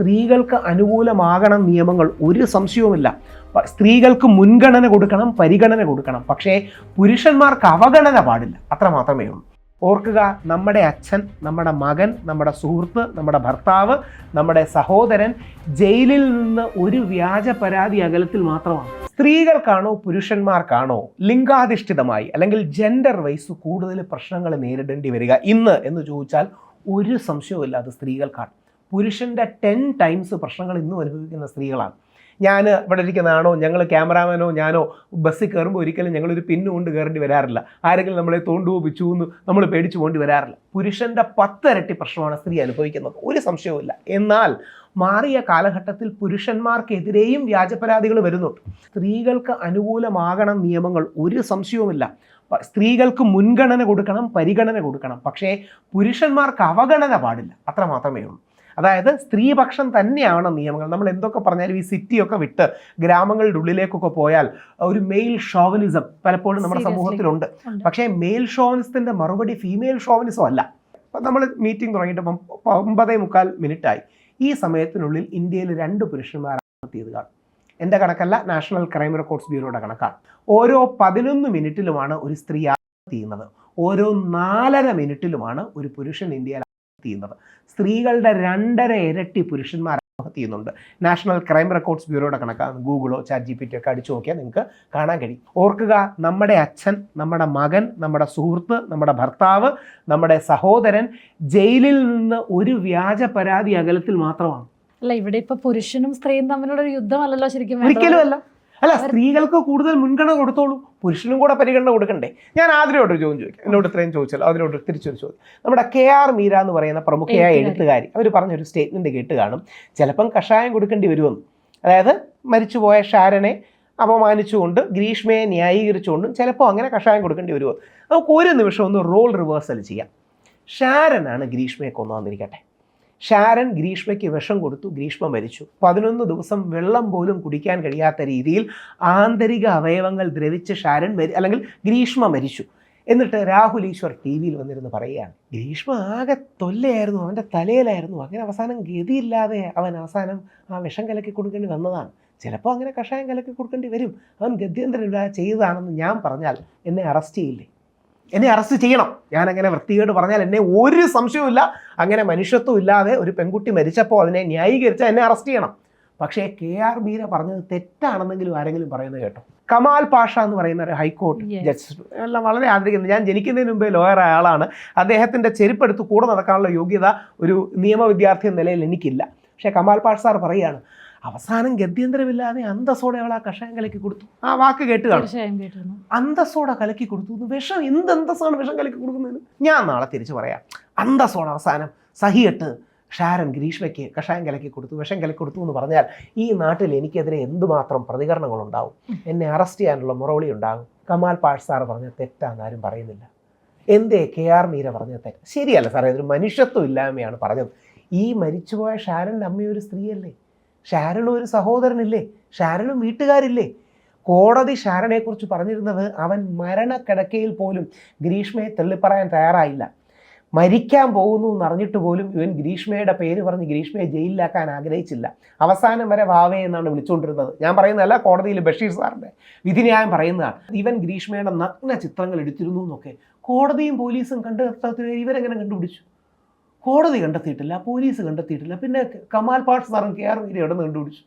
സ്ത്രീകൾക്ക് അനുകൂലമാകണം നിയമങ്ങൾ ഒരു സംശയവുമില്ല. സ്ത്രീകൾക്ക് മുൻഗണന കൊടുക്കണം പരിഗണന കൊടുക്കണം. പക്ഷേ പുരുഷന്മാർക്ക് അവഗണന പാടില്ല. അത്ര മാത്രമേ ഉള്ളൂ. ഓർക്കുക നമ്മുടെ അച്ഛൻ നമ്മുടെ മകൻ നമ്മുടെ സുഹൃത്ത് നമ്മുടെ ഭർത്താവ് നമ്മുടെ സഹോദരൻ ജയിലിൽ നിന്ന് ഒരു വ്യാജ പരാതി അകലത്തിൽ മാത്രമാണ്. സ്ത്രീകൾക്കാണോ പുരുഷന്മാർക്കാണോ ലിംഗാധിഷ്ഠിതമായി അല്ലെങ്കിൽ ജെൻഡർ വൈസ് കൂടുതൽ പ്രശ്നങ്ങൾ നേരിടേണ്ടി വരിക ഇന്ന് എന്ന് ചോദിച്ചാൽ ഒരു സംശയവുമില്ല. അത് സ്ത്രീകൾക്കാണ്. പുരുഷന്റെ ടെൻ ടൈംസ് പ്രശ്നങ്ങൾ ഇന്നും അനുഭവിക്കുന്ന സ്ത്രീകളാണ്. ഞാൻ ഇവിടെ ഇരിക്കുന്നതാണോ? ഞങ്ങൾ ക്യാമറാമാനോ ഞാനോ ബസ്സിൽ കയറുമ്പോൾ ഒരിക്കലും ഞങ്ങളൊരു പിന്നുകൊണ്ട് കയറേണ്ടി വരാറില്ല. ആരെങ്കിലും നമ്മളെ തോണ്ടുവോ പിച്ചുവെന്ന് നമ്മൾ പേടിച്ചു പോകേണ്ടി വരാറില്ല. പുരുഷന്റെ പത്തരട്ടി പ്രശ്നമാണ് സ്ത്രീ അനുഭവിക്കുന്നത്. ഒരു സംശയവുമില്ല. എന്നാൽ മാറിയ കാലഘട്ടത്തിൽ പുരുഷന്മാർക്കെതിരെയും വ്യാജപരാതികൾ വരുന്നുണ്ട്. സ്ത്രീകൾക്ക് അനുകൂലമാകണം നിയമങ്ങൾ ഒരു സംശയവുമില്ല. സ്ത്രീകൾക്ക് മുൻഗണന കൊടുക്കണം പരിഗണന കൊടുക്കണം. പക്ഷേ പുരുഷന്മാർക്ക് അവഗണന പാടില്ല. അത്ര മാത്രമേ ഉള്ളൂ. അതായത് സ്ത്രീപക്ഷം തന്നെയാണ് നിയമങ്ങൾ. നമ്മൾ എന്തൊക്കെ പറഞ്ഞാലും ഈ സിറ്റിയൊക്കെ വിട്ട് ഗ്രാമങ്ങളുടെ ഉള്ളിലേക്കൊക്കെ പോയാൽ ഒരു മെയിൽ ഷോവനിസം പലപ്പോഴും നമ്മുടെ സമൂഹത്തിലുണ്ട്. പക്ഷേ മെയിൽ ഷോവനിസത്തിന്റെ മറുപടി ഫീമെയിൽ ഷോവനിസം അല്ല. അപ്പം നമ്മൾ മീറ്റിംഗ് തുടങ്ങിയിട്ട് ഒമ്പതേ മുക്കാൽ മിനിറ്റായി. ഈ സമയത്തിനുള്ളിൽ ഇന്ത്യയിൽ രണ്ട് പുരുഷന്മാർ ആത്മഹത്യ കാണും എന്റെ കണക്കല്ല നാഷണൽ ക്രൈം റെക്കോർഡ്സ് ബ്യൂറോയുടെ കണക്കാണ്. ഓരോ പതിനൊന്ന് മിനിറ്റിലുമാണ് ഒരു സ്ത്രീ ആത്മഹത്യ ചെയ്യുന്നത്. ഓരോ നാലര മിനിറ്റിലുമാണ് ഒരു പുരുഷൻ ഇന്ത്യയിൽ ചെയ്യുന്നത്. സ്ത്രീകളുടെ രണ്ടര ഇരട്ടി പുരുഷന്മാർ ആത്മഹത്യ ചെയ്യുന്നുണ്ട്. നാഷണൽ ക്രൈം റെക്കോർഡ്സ് ബ്യൂറോയുടെ കണക്കാണ് ഗൂഗിളോ ചാറ്റ് ജി പി ടി ഒക്കെ അടിച്ചു നോക്കിയാൽ നിങ്ങൾക്ക് കാണാൻ കഴിയും. ഓർക്കുക നമ്മുടെ അച്ഛൻ നമ്മുടെ മകൻ നമ്മുടെ സുഹൃത്ത് നമ്മുടെ ഭർത്താവ് നമ്മുടെ സഹോദരൻ ജയിലിൽ നിന്ന് ഒരു വ്യാജ പരാതി അകലത്തിൽ മാത്രമാണ്. അല്ല ഇവിടെ ഇപ്പൊ പുരുഷനും സ്ത്രീയും തമ്മിലുള്ള ഒരു യുദ്ധമല്ലല്ലോ ശരിക്കും ഒരിക്കലും അല്ല അല്ല സ്ത്രീകൾക്ക് കൂടുതൽ മുൻഗണന കൊടുത്തോളൂ. പുരുഷനും കൂടെ പരിഗണന കൊടുക്കണ്ടേ? ഞാൻ ഒരു ചോദ്യം ചോദിക്കാം. എന്നോട് ഇത്രയും ചോദിച്ചാൽ അതിനോട് തിരിച്ചൊരു ചോദ്യം. നമ്മുടെ കെ ആർ മീര എന്ന് പറയുന്ന പ്രമുഖയായ എഴുത്തുകാരി. അവർ പറഞ്ഞൊരു സ്റ്റേറ്റ്മെന്റ് കേട്ട് കാണും. ചിലപ്പം കഷായം കൊടുക്കേണ്ടി വരുമെന്ന്. അതായത് മരിച്ചുപോയ ഷാരനെ അപമാനിച്ചുകൊണ്ട് ഗ്രീഷ്മയെ ന്യായീകരിച്ചുകൊണ്ടും ചിലപ്പോൾ അങ്ങനെ കഷായം കൊടുക്കേണ്ടി വരുമോ നമുക്ക് ഒരു നിമിഷം ഒന്ന് റോൾ റിവേഴ്സൽ ചെയ്യാം. ഷാരനാണ് ഗ്രീഷ്മയെ കൊന്നുവന്നിരിക്കട്ടെ ഷാരൻ ഗ്രീഷ്മയ്ക്ക് വിഷം കൊടുത്തു. ഗ്രീഷ്മ മരിച്ചു. പതിനൊന്ന് ദിവസം വെള്ളം പോലും കുടിക്കാൻ കഴിയാത്ത രീതിയിൽ ആന്തരിക അവയവങ്ങൾ ദ്രവിച്ച് ഷാരൻ മരി അല്ലെങ്കിൽ ഗ്രീഷ്മ മരിച്ചു. എന്നിട്ട് രാഹുൽ ഈശ്വർ ടി വിയിൽ വന്നിരുന്ന് പറയുകയാണ്. ഗ്രീഷ്മ ആകെ തൊല്ലയായിരുന്നു അവന്റെ തലയിലായിരുന്നു. അങ്ങനെ അവസാനം ഗതിയില്ലാതെ അവൻ അവസാനം ആ വിഷം കലക്കി കൊടുക്കേണ്ടി വന്നതാണ്. ചിലപ്പോൾ അങ്ങനെ കഷായം കലക്കി കൊടുക്കേണ്ടി വരും. അവൻ ഗത്യന്തരമില്ലാതെ ചെയ്തതാണെന്ന് ഞാൻ പറഞ്ഞാൽ എന്നെ അറസ്റ്റ് ചെയ്യില്ലേ? എന്നെ അറസ്റ്റ് ചെയ്യണം. ഞാൻ അങ്ങനെ വൃത്തികേട് പറഞ്ഞാൽ എന്നെ ഒരു സംശയവുമില്ല. അങ്ങനെ മനുഷ്യത്വം ഇല്ലാതെ ഒരു പെൺകുട്ടി മരിച്ചപ്പോൾ അതിനെ ന്യായീകരിച്ചാൽ എന്നെ അറസ്റ്റ് ചെയ്യണം. പക്ഷേ കെ ആർ ബീര പറഞ്ഞത് തെറ്റാണെന്നെങ്കിലും ആരെങ്കിലും പറയുന്നത് കേട്ടോ. കമാൽ പാഷ എന്ന് പറയുന്ന ഒരു ഹൈക്കോർട്ട് Yes. ജഡ്ജ് എല്ലാം വളരെ ആദരിക്കുന്നത് ഞാൻ ജനിക്കുന്നതിന് മുമ്പേ ലോയർ ആളാണ്. അദ്ദേഹത്തിന്റെ ചെരുപ്പെടുത്ത് കൂടെ നടക്കാനുള്ള യോഗ്യത ഒരു നിയമ വിദ്യാർത്ഥി എന്ന നിലയിൽ എനിക്കില്ല. പക്ഷേ കമാൽ പാഷ സാർ പറയുകയാണ് അവസാനം ഗത്യന്തരമില്ലാതെ അന്തസ്സോടെ അവൾ ആ കഷായം കലക്കി കൊടുത്തു. ആ വാക്ക് കേട്ട് കാണും. അന്തസ്സോടെ കലക്കി കൊടുത്തു. വിഷം എന്ത് അന്തസ്സാണ് വിഷം കലക്കി കൊടുക്കുന്നതിന്? ഞാൻ നാളെ തിരിച്ചു പറയാം. അന്തസ്സോടെ അവസാനം സഹിയിട്ട് ഷാരൻ ഗ്രീഷ്മയ്ക്ക് കഷായം കലക്കി കൊടുത്തു വിഷം കലക്കി കൊടുത്തു എന്ന് പറഞ്ഞാൽ ഈ നാട്ടിൽ എനിക്കെതിരെ എന്തുമാത്രം പ്രതികരണങ്ങളുണ്ടാവും? എന്നെ അറസ്റ്റ് ചെയ്യാനുള്ള മുറവിളി ഉണ്ടാകും. കമാൽ പാഷ് സാർ പറഞ്ഞ തെറ്റാന്ന് ആരും പറയുന്നില്ല. എന്തേ കെ ആർ മീര പറഞ്ഞ തെറ്റ്? ശരിയല്ല സാറേ ഇതൊരു മനുഷ്യത്വം ഇല്ലായ്മയാണ് പറഞ്ഞത്. ഈ മരിച്ചുപോയ ഷാരന്റെ അമ്മയൊരു സ്ത്രീയല്ലേ? ഷാരനും ഒരു സഹോദരനില്ലേ? ഷാരനും വീട്ടുകാരില്ലേ? കോടതി ഷാരനെക്കുറിച്ച് പറഞ്ഞിരുന്നത് അവൻ മരണക്കിടക്കയിൽ പോലും ഗ്രീഷ്മയെ തള്ളിപ്പറയാൻ തയ്യാറായില്ല. മരിക്കാൻ പോകുന്നു എന്നറിഞ്ഞിട്ട് പോലും ഇവൻ ഗ്രീഷ്മയുടെ പേര് പറഞ്ഞ് ഗ്രീഷ്മയെ ജയിലിലാക്കാൻ ആഗ്രഹിച്ചില്ല. അവസാനം വരെ വാവേ എന്നാണ് വിളിച്ചുകൊണ്ടിരുന്നത്. ഞാൻ പറയുന്നതല്ല കോടതിയിൽ ബഷീർ സാറിന്റെ വിധിന്യായം പറയുന്നതാണ്. ഇവൻ ഗ്രീഷ്മയുടെ നഗ്ന ചിത്രങ്ങൾ എടുത്തിരുന്നു എന്നൊക്കെ കോടതിയും പോലീസും കണ്ടെത്താത്ത ഇവരെങ്ങനെ കണ്ടുപിടിച്ചു? കോടതി കണ്ടെത്തിയിട്ടില്ല പോലീസ് കണ്ടെത്തിയിട്ടില്ല. പിന്നെ കമാൽ പാട്ട് സാറും കെ ആർ മീര എവിടെ നിന്ന് കണ്ടുപിടിച്ചു?